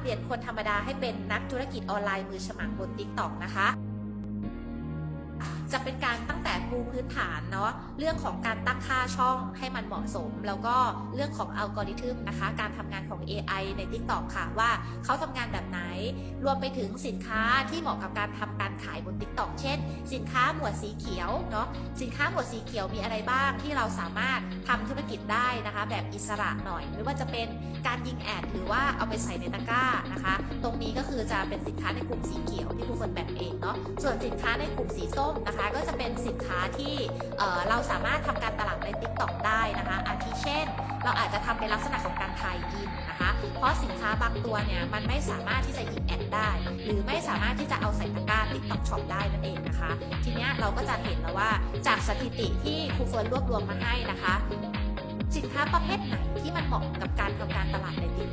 เปลี่ยนคนธรรมดาให้เป็นนักธุรกิจออนไลน์มือฉมังบน TikTok นะคะ จะเป็นการตั้งแต่ปูพื้นฐานเนาะเรื่องของการตั้งค่าช่องให้มันเหมาะสม แล้วก็เรื่องของอัลกอริทึมนะคะ การทำงานของ AI ใน TikTok ค่ะว่าเขาทำงานแบบ รวมไปถึงสินค้าที่เหมาะกับการทำการขายบน TikTok เช่น สินค้าหมวดสีเขียวเนาะสินค้าหมวดสีเขียวมีอะไรบ้างที่เราสามารถทำธุรกิจได้นะคะ แบบอิสระหน่อย ไม่ว่าจะเป็นการยิงแอดหรือว่าเอาไปใส่ในตะกร้านะคะ ตรงนี้ก็คือจะเป็นสินค้าในกลุ่มสีเขียวที่ครูเฟิร์นแบ่งเองเนาะส่วนสินค้าในกลุ่มสีส้มนะคะ ก็จะเป็นสินค้าที่เเราสามารถทำการตลาด ใน TikTok ได้นะคะ อาทิเช่น เราอาจจะทำเป็นลักษณะของการถ่ายอินนะคะ เพราะสินค้าบางตัวเนี่ยมันไม่สามารถที่จะยิงแอดได้ หรือไม่สามารถที่จะเอาใส่ตะกร้า TikTok Shop ได้นั่นเองนะคะ ทีนี้เราก็จะเห็นแล้วว่าจากสถิติที่ครูเฟิร์นรวบรวมมาให้นะคะ สินค้าประเภทไหนที่มันเหมาะกับการทำการตลาดใน Tik